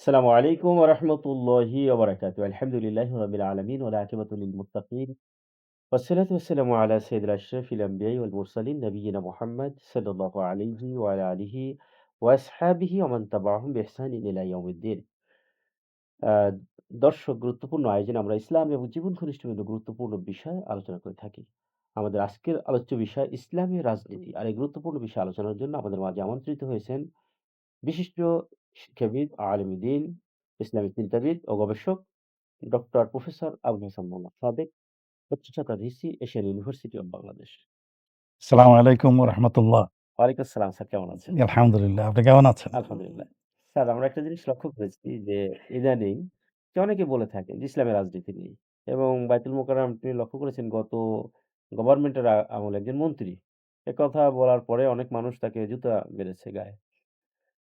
السلام عليكم ورحمة الله وبركاته الحمد لله رب العالمين والعاقبة للمتقين والصلاة والسلام على سيد الأشرف الأنبياء والمرسلين نبينا محمد صلى الله عليه وعلى آله وأصحابه ومن تبعهم بإحسان إلى يوم الدين আহ, দর্শক গুরুত্বপূর্ণ আয়োজনে আমরা ইসলাম এবং জীবন ঘনিষ্ঠ বিভিন্ন গুরুত্বপূর্ণ বিষয় আলোচনা করে থাকি আমাদের আজকের আলোচ্য বিষয় ইসলামী রাজনীতি আর এই গুরুত্বপূর্ণ বিষয় আলোচনার জন্য আমাদের মাঝে আমন্ত্রিত হয়েছেন বিশিষ্ট শিক্ষাবিদ আলমীদিন ইসলামী চিন্তাবিদ ও গবেষক ডক্টর প্রফেসর আবুল হাসান মোহাম্মদ সাদেক উচ্চশিক্ষা VC Asian university of Bangladesh সালাম আলাইকুম রহমতুল্লাহ ওয়ালাইকুম আসসালাম স্যার কেমন আছেন আলহামদুলিল্লাহ আপনি কেমন আছেন? আলহামদুলিল্লাহ. স্যার আমরা একটা জিনিস লক্ষ্য করেছি যে ইদানিং যে অনেকে বলে থাকে যে ইসলামের রাজনীতি নেই এবং বাইতুল মোকাররম আপনি লক্ষ্য করেছেন গত গভর্নমেন্টের আমলে একজন মন্ত্রী। এ কথা বলার পরে অনেক মানুষ তাকে জুতা মেরেছে গায়ে।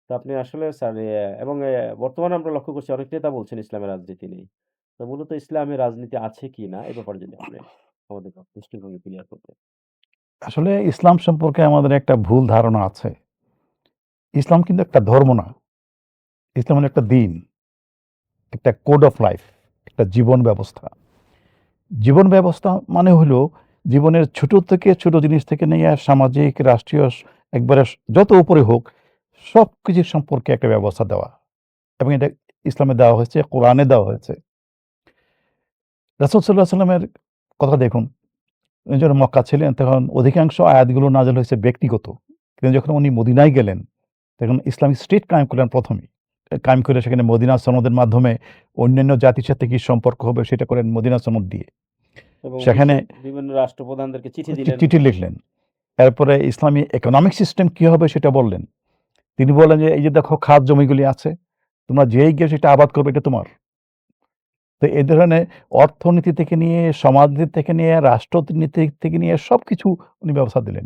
তো আপনি আসলে স্যার এবং বর্তমানে আমরা লক্ষ্য করছি অনেক নেতা বলছেন ইসলামের রাজনীতি নেই তো মূলত ইসলামের রাজনীতি আছে কি না? এ ব্যাপারে যদি আপনি আমাদের দৃষ্টিভঙ্গি ক্লিয়ার করতেন। আসলে ইসলাম সম্পর্কে আমাদের একটা ভুল ধারণা আছে। ইসলাম কিন্তু একটা ধর্ম না। ইসলাম হলো একটা দিন, একটা কোড অফ লাইফ একটা জীবন ব্যবস্থা। জীবন ব্যবস্থা মানে হলো জীবনের ছোট থেকে ছোট জিনিস থেকে নিয়ে সামাজিক, রাষ্ট্রীয়, একবারে যত উপরে হোক সব কিছু সম্পর্কে একটা ব্যবস্থা দেওয়া এবং এটা ইসলামে দেওয়া হয়েছে কোরআনে দেওয়া হয়েছে। রাসুল সাল্লাহ সাল্লামের কথা দেখুন উনি যখন মক্কা ছিলেন তখন অধিকাংশ আয়াতগুলো নাজল হয়েছে ব্যক্তিগত। কিন্তু যখন উনি মদিনায় গেলেন তখন ইসলামিক স্টেট কায়েম করলেন প্রথমেই। কায়েম করে সেখানে মদিনা সনদের মাধ্যমে অন্যান্য জাতির সাথে কি সম্পর্ক হবে সেটা করেন মদিনা সনদ দিয়ে। সেখানে- বিভিন্ন রাষ্ট্রপ্রধানদেরকে চিঠি চিঠি লিখলেন। এরপরে ইসলামী ইকোনমিক সিস্টেম কি হবে সেটা বললেন। তিনি বলেন যে, এই যে দেখো খাদ জমিগুলি আছে, তোমরা যেই গিয়ে সেটা আবাদ করবে, এটা তোমার। তো এই ধরনের অর্থনীতি থেকে নিয়ে, সমাজনীতি থেকে নিয়ে, রাষ্ট্রনীতি থেকে নিয়ে সব কিছু উনি ব্যবস্থা দিলেন।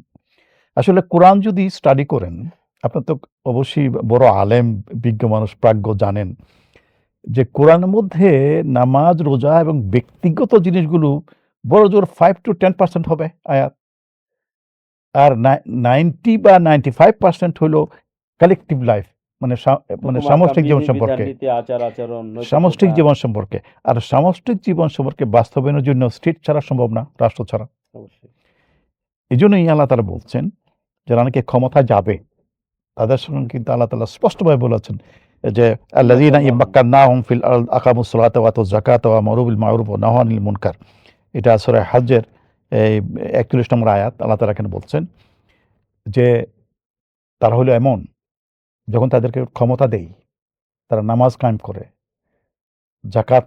আসলে কোরআন যদি স্টাডি করেন, আপনার তো অবশ্যই বড় আলেম, বিজ্ঞ মানুষ, প্রাজ্ঞ জানেন যে কোরআনের মধ্যে নামাজ, রোজা এবং ব্যক্তিগত জিনিসগুলো বড় জোর ফাইভ টু টেন পার্সেন্ট হবে আয়াত। আর নাইনটি বা নাইনটি ফাইভ পার্সেন্ট হলো কালেকটিভ লাইফ মানে মানে সামষ্টিক জীবন সম্পর্কে। আচার আচরণ সামষ্টিক জীবন সম্পর্কে। আর সামষ্টিক জীবন সম্পর্কে বাস্তবায়নের জন্য স্টেট ছাড়া সম্ভব না রাষ্ট্র ছাড়া। এই জন্যই আল্লাহ তালা বলছেন যারা নাকি ক্ষমতা যাবে। তাদের সঙ্গে কিন্তু আল্লাহ তালা স্পষ্টভাবে বলেছেন যে আল্লাযীনা ইমাক্কান্নাহুম ফিল ওয়া মা'রুফ ওয়া নাহাউ মুনকার। এটা আসলে হাজের এই 41 নম্বর আয়াত আল্লাহ তাআলা এখানে বলছেন যে তারা হলো এমন যখন তাদেরকে ক্ষমতা দেই তারা নামাজ কায়েম করে জাকাত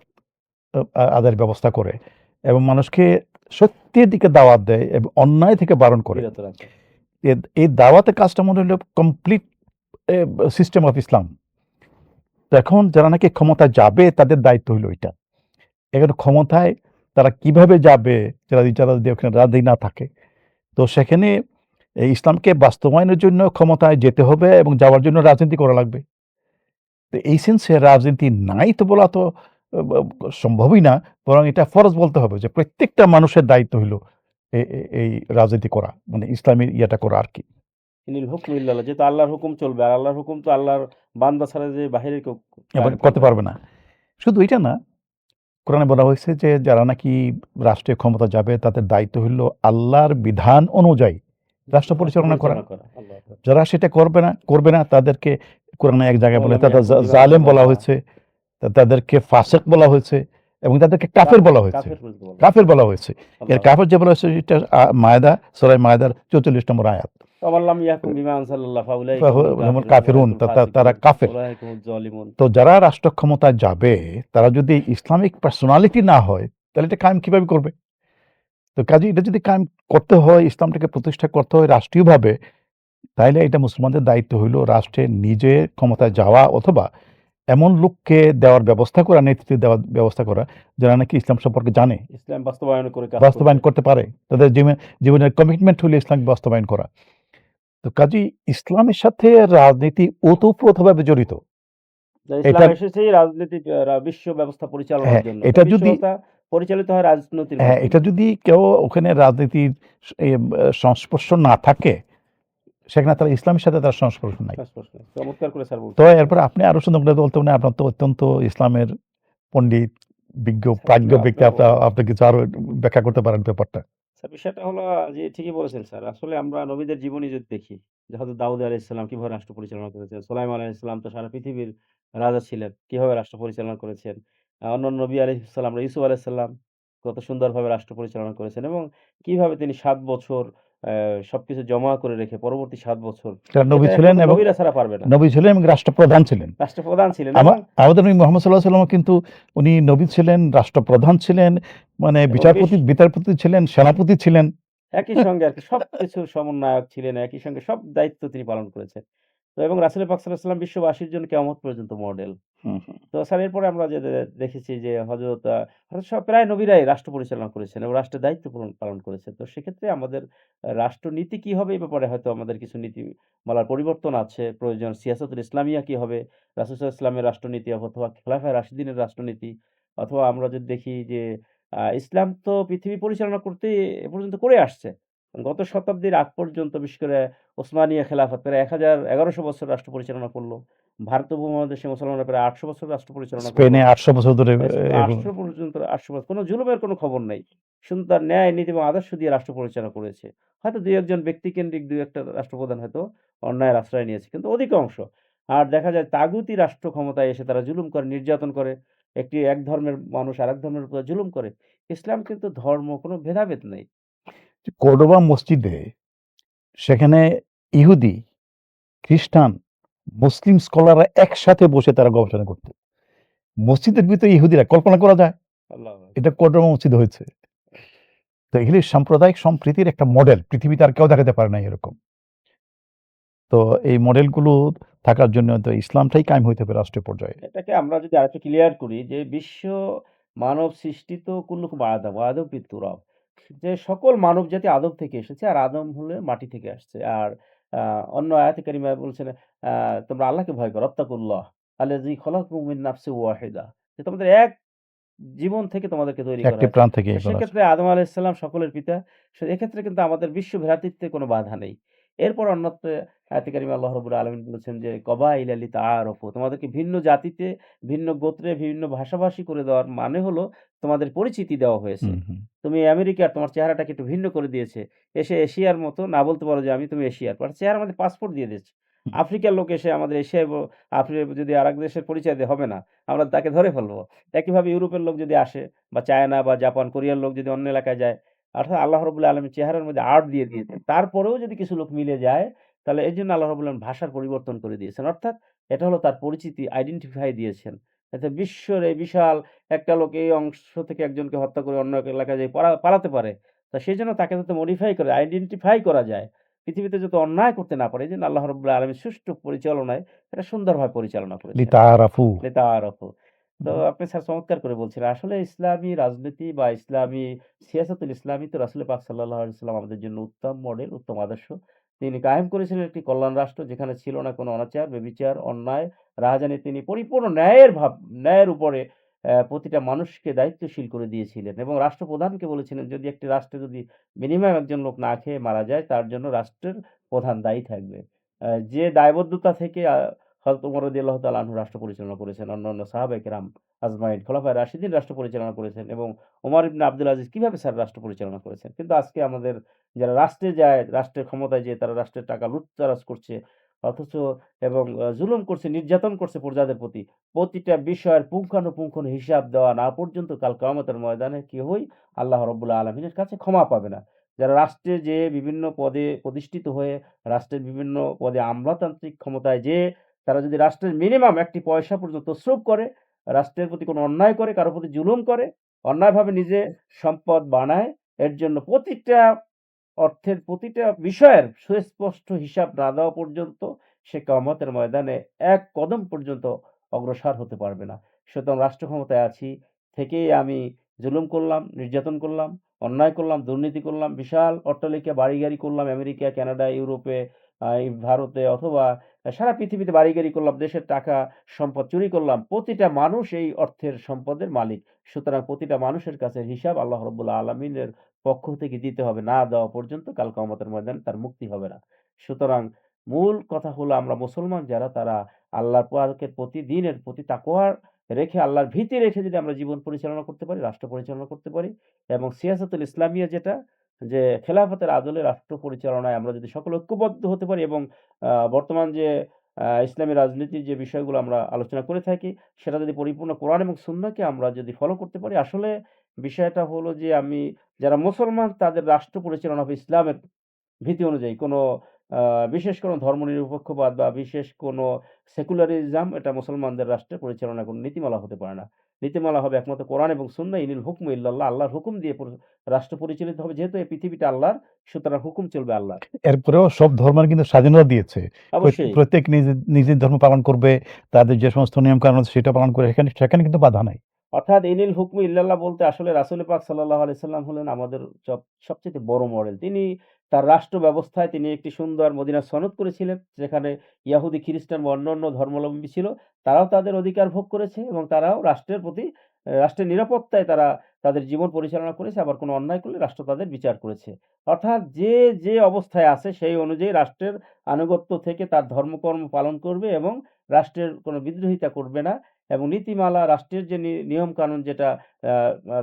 আদায়ের ব্যবস্থা করে এবং মানুষকে সত্যের দিকে দাওয়াত দেয় এবং অন্যায় থেকে বারণ করে। এই দাওয়াতের কাজটা মনে হলো কমপ্লিট সিস্টেম অফ ইসলাম তো এখন যারা নাকি ক্ষমতা যাবে তাদের দায়িত্ব হলো এটা এখন ক্ষমতায় তারা কীভাবে যাবে যারা যারা যদি ওখানে রাজি না থাকে? তো সেখানে এই ইসলামকে বাস্তবায়নের জন্য ক্ষমতায় যেতে হবে এবং যাওয়ার জন্য রাজনীতি করা লাগবে। তো এই সেন্সে রাজনীতি নাই তো বলা তো সম্ভবই না। বরং এটা ফরজ বলতে হবে যে প্রত্যেকটা মানুষের দায়িত্ব এ- এই রাজনীতি করা মানে ইসলামের ইয়েটা করা আর কি। ইনিল হুকম ইল্লাল্লাহ যেহেতু আল্লাহর হুকুম চলবে আর আল্লাহর হুকুম তো আল্লাহর বান্দা ছাড়া যে বাহিরে কেউ করতে পারবে না। শুধু এটা না কোরআনে বলা হয়েছে যে যারা নাকি রাষ্ট্রীয় ক্ষমতা যাবে তাদের দায়িত্ব হলো আল্লাহর বিধান অনুযায়ী রাষ্ট্র পরিচালনা করা। যারা সেটা করবে না করবে না তাদেরকে কোরআনে এক জায়গায় বলে তাদের জালেম বলা হয়েছে তাদেরকে ফাসেক বলা হয়েছে এবং তাদেরকে কাফের বলা হয়েছে। কাফের বলা। হয়েছে। এর কাফের যে বলা হয়েছে এটা মায়দা সরাই মায়দার চৌচল্লিশ নম্বর আয়াত। কাফিরুন তারা কাফের। তো যারা রাষ্ট্র ক্ষমতায় যাবে তারা যদি ইসলামিক পার্সোনালিটি না হয় তাহলে এটা কায়েম কীভাবে করবে? তো কাজে এটা যদি কায়েম করতে হয় ইসলামটাকে প্রতিষ্ঠা করতে হয় রাষ্ট্রীয়ভাবে তাহলে এটা মুসলমানদের দায়িত্ব হইল রাষ্ট্রে নিজে ক্ষমতায় যাওয়া অথবা এমন লোককে দেওয়ার ব্যবস্থা করা নেতৃত্ব দেওয়ার ব্যবস্থা করা যারা নাকি ইসলাম সম্পর্কে জানে। ইসলাম বাস্তবায়ন করে বাস্তবায়ন করতে পারে। তাদের জীবনে- জীবনের কমিটমেন্ট হলো ইসলাম বাস্তবায়ন করা। তো কাজী ইসলামের সাথে রাজনীতি ওতপ্রোতভাবে জড়িত। এটা- রাজনীতি বিশ্ব ব্যবস্থা পরিচালনার হ্যাঁ, জন্য। এটা যদি- পরিচালিত হয় রাজনীতির হ্যাঁ এটা যদি কেউ ওখানে রাজনীতির সংস্পর্শ না থাকে শেখ নাতাল ইসলামের সাথে তার সংস্পর্শ নাই চমৎকার করে স্যার তো এরপর আপনি আরও সুন্দর করে বলতে পারেন আপনার তো অত্যন্ত ইসলামের পণ্ডিত বিজ্ঞ প্রাজ্ঞ ব্যক্তি আপনার আপনি আপনি কিছু আরও ব্যাখ্যা করতে পারেন ব্যাপারটা স্যার বিষয়টা হলো যে ঠিকই বলেছেন স্যার। আসলে আমরা নবীদের জীবনী যদি দেখি, যে হযরত দাউদ আলাইহিস সালাম কীভাবে রাষ্ট্র পরিচালনা করেছেন, সুলাইমান আলাইহিস সালাম তো সারা পৃথিবীর রাজা ছিলেন। কীভাবে রাষ্ট্র পরিচালনা করেছেন। অন্যান্য নবী ইউসুফ আলাইহিস সালাম কত সুন্দরভাবে রাষ্ট্র পরিচালনা করেছেন এবং কীভাবে তিনি ৭ বছর সবকিছু জমা করে রেখে পরবর্তী ৭ বছর নবী ছিলেন এবং ছাড়া পারবে না। নবী ছিলেন এবং রাষ্ট্রপ্রধান ছিলেন রাষ্ট্রপ্রধান ছিলেন আমাদের নবী মোহাম্মদ সাল্লাহ সাল্লাম কিন্তু উনি নবী ছিলেন রাষ্ট্রপ্রধান ছিলেন মানে বিচারপতি বিচারপতি ছিলেন সেনাপতি ছিলেন একই সঙ্গে আর আরকি সবকিছুর সমন্বয়ক ছিলেন। একই সঙ্গে সব দায়িত্ব তিনি পালন করেছেন। তো এবং রাসূল পাক সাল্লাল্লাহু আলাইহি ওয়াসাল্লাম বিশ্ববাসীর জন্য কিয়ামত পর্যন্ত মডেল। তো স্যার এরপরে আমরা যে দেখেছি যে হযরত হযরত সব প্রায় নবীরাই রাষ্ট্র পরিচালনা করেছেন এবং রাষ্ট্রের দায়িত্ব পালন পালন করেছেন। তো সেক্ষেত্রে আমাদের রাষ্ট্রনীতি কি হবে এই ব্যাপারে হয়তো আমাদের কিছু নীতিমালার পরিবর্তন আছে। প্রয়োজন সিয়াসাতুল ইসলামিয়া কি হবে? রাসূল সাল্লাল্লাহু আলাইহি ওয়াসাল্লামের রাষ্ট্রনীতি অথবা খেলাফায়ে রাশিদিনের রাষ্ট্রনীতি অথবা আমরা যদি দেখি যে ইসলাম তো পৃথিবী পরিচালনা করতে এ পর্যন্ত করে আসছে। গত শতাব্দীর আগ পর্যন্ত বিশেষ করে ওসমানিয়া খেলাফত প্রায় ১১০০ বছর রাষ্ট্র পরিচালনা করল ভারত উপমহাদেশে মুসলমানরা প্রায় ৮০০ বছর রাষ্ট্র পরিচালনা। স্পেনে আটশো বছর ধরে ৮০০ পর্যন্ত ৮০০ বছর কোনো জুলুমের কোনো খবর নাই। তার ন্যায়, নীতি এবং আদর্শ দিয়ে রাষ্ট্র পরিচালনা করেছে। হয়তো ২-১ জন ব্যক্তিকেন্দ্রিক ২-১ রাষ্ট্রপ্রধান হয়তো অন্যায়ের আশ্রয় নিয়েছে। কিন্তু অধিকাংশ আর দেখা যায় তাগুতি রাষ্ট্র ক্ষমতায় এসে তারা জুলুম করে, নির্যাতন করে। একটি এক ধর্মের মানুষ আরেক ধর্মের উপর জুলুম করে। ইসলাম কিন্তু ধর্ম কোনো ভেদাভেদ নেই। কোর্ডোবা মসজিদে সেখানে ইহুদি খ্রিস্টান মুসলিম স্কলাররা একসাথে বসে তারা গবেষণা করত। মসজিদের ভিতরে ইহুদিরা কল্পনা করা যায় এটা কোর্ডোবা মসজিদ হয়েছে। তো এগুলি সাম্প্রদায়িক সম্প্রীতির একটা মডেল পৃথিবীতে আর কেউ দেখাতে পারে না এরকম। তো এই মডেলগুলো থাকার জন্য তো ইসলামটাই কায়েম হইতে হবে রাষ্ট্রীয় পর্যায়ে। এটাকে আমরা যদি আরেকটু ক্লিয়ার করি যে বিশ্ব মানব সৃষ্টিত কুল্লুকুম আদম, ওয়া আদম ফিত তুরাব। যে সকল মানব জাতি আদম থেকে এসেছে আর আদম হলে মাটি থেকে আসছে। আর অন্য আয়াতে বলছেন তোমরা আল্লাহকে ভয় করো। আত্তাকুল্লাহ জি খলাকাকুম মুমিন নাফসে ওয়াহিদা। যে তোমাদের এক জীবন থেকে তোমাদেরকে তৈরি করা প্রাণ থেকে। সেক্ষেত্রে আদম আলাইহিস সালাম সকলের পিতা। সে এক্ষেত্রে কিন্তু আমাদের বিশ্ব ভ্রাতৃত্বে কোনো বাধা নেই। এরপর অন্যত্র আয়াতে কারিমে আল্লাহ রাব্বুল আলামিন বলেছেন যে কবাইলা লিতাআরাফু তোমাদেরকে ভিন্ন জাতিতে, ভিন্ন গোত্রে, ভিন্ন ভাষাভাষী করে দেওয়ার মানে হলো তোমাদের পরিচিতি দেওয়া হয়েছে। তুমি আমেরিকার তোমার চেহারাটাকে একটু ভিন্ন করে দিয়েছে। এসে এশিয়ার মতো না বলতে পারো যে আমি তুমি এশিয়ার। বাট চেহারার মধ্যে পাসপোর্ট দিয়ে দিয়েছে। আফ্রিকার লোক এসে আমাদের এশিয়ায় আপনি যদি আরেক দেশের পরিচয় দিয়ে হবে না। আমরা তাকে ধরে ফেলব। একইভাবে ইউরোপের লোক যদি আসে বা চায়না বা জাপান, কোরিয়ার লোক যদি অন্য এলাকায় যায়, অর্থাৎ আল্লাহ রাব্বুল আলমের চেহারার মধ্যে আর্ট দিয়ে দিয়েছেন। তারপরেও যদি কিছু লোক মিলে যায়, তাহলে এই জন্য আল্লাহ রাব্বুল আলামিন ভাষার পরিবর্তন করে দিয়েছেন। অর্থাৎ এটা হলো তার পরিচিতি আইডেন্টিফাই দিয়েছেন। এতে বিশ্বের এই বিশাল একটা লোক এই অংশ থেকে একজনকে হত্যা করে অন্য এক এলাকায় পড়া পালাতে পারে। তো সেজন্য তাকে যাতে মডিফাই করে আইডেন্টিফাই করা যায়। পৃথিবীতে যাতে অন্যায় করতে না পারে। এজন্য আল্লাহ রাব্বুল আলামিন সুষ্ঠু পরিচালনায় এটা সুন্দরভাবে পরিচালনা করে করেছেন। লিতাআরাফু লিতাআরাফু। তো আপনি স্যার চমৎকার করে বলছিলেন। আসলে ইসলামী রাজনীতি বা ইসলামী সিয়াসাতুল ইসলামী তো রাসূল পাক সাল্লাল্লাহু আলাইহি ওয়াসাল্লাম আমাদের জন্য উত্তম মডেল, উত্তম আদর্শ। তিনি কায়েম করেছিলেন একটি কল্যাণ রাষ্ট্র যেখানে ছিল না কোনো অনাচার, ব্যভিচার, অন্যায়, রাহাজানি তিনি পরিপূর্ণ ন্যায়ের ভাব ন্যায়ের উপরে প্রতিটা মানুষকে দায়িত্বশীল করে দিয়েছিলেন এবং রাষ্ট্রপ্রধানকে বলেছিলেন যদি একটি রাষ্ট্রে যদি মিনিমাম একজন লোক না খেয়ে মারা যায় তার জন্য রাষ্ট্রের প্রধান দায়ী থাকবে। যে দায়বদ্ধতা থেকে আ হযরত ওমর রাদিয়াল্লাহু তাআলা আনহু রাষ্ট্র পরিচালনা করেছেন। অন্যান্য সাহাবায়ে কেরাম আজমাইন, খোলাফায়ে রাশিদিন রাষ্ট্র পরিচালনা করেছেন এবং ওমর ইবনে আব্দুল আজিজ কীভাবে স্যার রাষ্ট্র পরিচালনা করেছেন। কিন্তু আজকে আমাদের যারা রাষ্ট্রে যায়, রাষ্ট্রের ক্ষমতায় যেয়ে তারা রাষ্ট্রের টাকা লুটতরাজ করছে। অথচ এবং জুলুম করছে, নির্যাতন করছে প্রজাদের প্রতি। প্রতিটা বিষয়ের পুঙ্খানুপুঙ্খ হিসাব দেওয়া না পর্যন্ত কাল কামতের ময়দানে কেউই আল্লাহ রাব্বুল আলামিনের কাছে ক্ষমা পাবে না। যারা রাষ্ট্রে যেয়ে বিভিন্ন পদে প্রতিষ্ঠিত হয়ে রাষ্ট্রের বিভিন্ন পদে আমলাতান্ত্রিক ক্ষমতায় যেয়ে তারা যদি রাষ্ট্রের মিনিমাম একটি পয়সা পর্যন্ত তসরুপ করে, রাষ্ট্রের প্রতি কোনো অন্যায় করে, কারোর প্রতি জুলুম করে, অন্যায়ভাবে নিজে সম্পদ বানায়, এর জন্য প্রতিটা অর্থের প্রতিটা বিষয়ের সুস্পষ্ট হিসাব না দেওয়া পর্যন্ত সে কিয়ামতের ময়দানে এক কদম পর্যন্ত অগ্রসর হতে পারবে না। সুতরাং রাষ্ট্র ক্ষমতায় আছি থেকেই আমি জুলুম করলাম, নির্যাতন করলাম, অন্যায় করলাম, দুর্নীতি করলাম, বিশাল অট্টালিকা, বাড়ি-গাড়ি করলাম আমেরিকা, কানাডা, ইউরোপে, ভারতে অথবা সারা পৃথিবীতে বাড়ি-গাড়ি করলাম, দেশের টাকা সম্পদ চুরি করলাম। প্রতিটা মানুষ এই অর্থের সম্পদের মালিক। সুতরাং প্রতিটা মানুষের কাছে হিসাব আল্লাহ রাব্বুল আলামিনের পক্ষ থেকে দিতে হবে। না দেওয়া পর্যন্ত কাল কিয়ামতের ময়দানে তার মুক্তি হবে না। সুতরাং মূল কথা হলো আমরা মুসলমান যারা তারা আল্লাহর পাকের প্রতি দ্বীনের প্রতি তাকওয়া রেখে আল্লাহর ভীতি রেখে যদি আমরা জীবন পরিচালনা করতে পারি, রাষ্ট্র পরিচালনা করতে পারি এবং সিয়াসাতুল ইসলামিয়া যেটা যে খেলাফতের আদলে রাষ্ট্র পরিচালনায় আমরা যদি সকলে ঐক্যবদ্ধ হতে পারি এবং বর্তমান যে ইসলামী রাজনীতির যে বিষয়গুলো আমরা আলোচনা করে থাকি, সেটা যদি পরিপূর্ণ কোরআন এবং সুন্নাহকে আমরা যদি ফলো করতে পারি, আসলে বিষয়টা হলো যে আমি যারা মুসলমান তাদের রাষ্ট্র পরিচালনা হবে ইসলামের ভীতি অনুযায়ী। কোনো বিশেষ কোনো ধর্মনিরপেক্ষবাদ বা বিশেষ কোনো সেকুলারিজম এটা মুসলমানদের রাষ্ট্রের পরিচালনা কোনো নীতিমালা হতে পারে না। নীতিমালা হবে একমাত্র কোরআন এবং সুন্নাহ ইনিল হুকমু ইল্লাল্লাহ। আল্লাহর হুকুম দিয়ে রাষ্ট্র পরিচালিত হবে। যেহেতু এই পৃথিবীটা আল্লাহর, সুতরাং হুকুম চলবে আল্লাহর। এরপরেও সব ধর্মের কিন্তু স্বাধীনতা দিয়েছে। প্রত্যেক নিজের ধর্ম পালন করবে। তাদের যে সমস্ত নিয়ম-কানুন সেটা পালন করে সেখানে সেখানে কিন্তু বাধা নাই। অর্থাৎ ইনিল হুকমু ইল্লাল্লাহ বলতে আসলে রাসূল পাক সাল্লাল্লাহু আলাইহি সাল্লাম হলেন আমাদের সবচেয়ে বড় মডেল। তিনি তার রাষ্ট্র ব্যবস্থায় তিনি একটি সুন্দর মদিনা সনদ করেছিলেন। যেখানে ইয়াহুদি, খ্রিস্টান বা অন্যান্য ধর্মাবলম্বী ছিল। তারাও তাদের অধিকার ভোগ করেছে এবং তারাও রাষ্ট্রের প্রতি রাষ্ট্রের নিরাপত্তায় তারা তাদের জীবন পরিচালনা করেছে। আবার কোনো অন্যায় করলে রাষ্ট্র তাদের বিচার করেছে। অর্থাৎ যে, যে অবস্থায় আছে সেই অনুযায়ী রাষ্ট্রের আনুগত্য থেকে তার ধর্মকর্ম পালন করবে এবং রাষ্ট্রের কোনো বিদ্রোহিতা করবে না এবং নীতিমালা রাষ্ট্রের যে নিয়ম-কানুন যেটা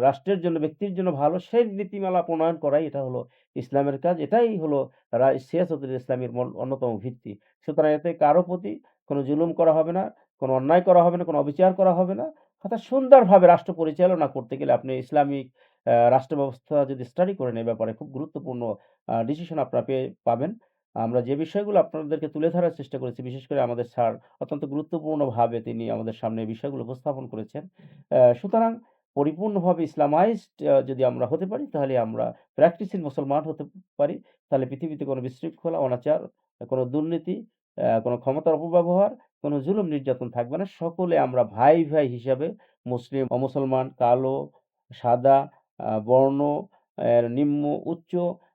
রাষ্ট্রের জন্য ব্যক্তির জন্য ভালো সেই নীতিমালা প্রণয়ন করাই এটা হলো ইসলামের কাজ। এটাই হলো সিয়াসাতুল ইসলামের অন্যতম ভিত্তি। সুতরাং এতে কারও প্রতি কোনো জুলুম করা হবে না, কোনো অন্যায় করা হবে না, কোনো অবিচার করা হবে না। অর্থাৎ সুন্দরভাবে রাষ্ট্র পরিচালনা করতে গেলে আপনি ইসলামিক রাষ্ট্র ব্যবস্থা যদি স্টাডি করেন এ ব্যাপারে খুব গুরুত্বপূর্ণ ডিসিশন আপনারা পেয়ে পাবেন। আমরা যে বিষয়গুলো আপনাদেরকে তুলে ধরার চেষ্টা করেছি, বিশেষ করে আমাদের স্যার অত্যন্ত গুরুত্বপূর্ণভাবে তিনি আমাদের সামনে বিষয়গুলো উপস্থাপন করেছেন। সুতরাং পরিপূর্ণভাবে ইসলামাইজড যদি আমরা হতে পারি তাহলে আমরা প্র্যাকটিসিং মুসলমান হতে পারি। তাহলে পৃথিবীতে কোনো বিশৃঙ্খলা, অনাচার, কোনো দুর্নীতি, কোনো ক্ষমতার অপব্যবহার, কোনো জুলুম নির্যাতন থাকবে না। সকলে আমরা ভাই, ভাই হিসাবে মুসলিম, অমুসলমান, কালো, সাদা, বর্ণ, নিম্ন, উচ্চ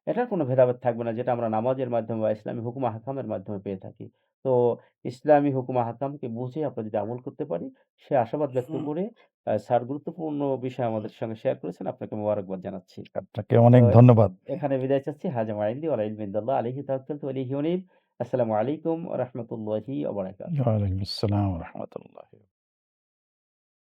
এটার কোনো ভেদাভেদ থাকবে না। যেটা আমরা নামাজের মাধ্যমে বা ইসলামী হুকুম আহকামের মাধ্যমে পেয়ে থাকি। তো ইসলামী হুকুম আহকামকে বুঝে আমরা যদি আমল করতে পারি, সে আশাবাদ ব্যক্ত করে স্যার গুরুত্বপূর্ণ বিষয় আমাদের সঙ্গে শেয়ার করেছেন। আপনাকে মোবারকবাদ জানাচ্ছি। আপনাকে অনেক ধন্যবাদ। এখানে বিদায় চাচ্ছি। হাজা মা ইনদি ওয়াল ইলমু ইনদাল্লাহ আলাইহি তাওয়াক্কালতু ওয়া আসসালামু আলাইকুম রাহমাতুল্লাহি ওয়া বারাকাতুহু। আসসালাম ওয়া রাহমাতুল্লাহি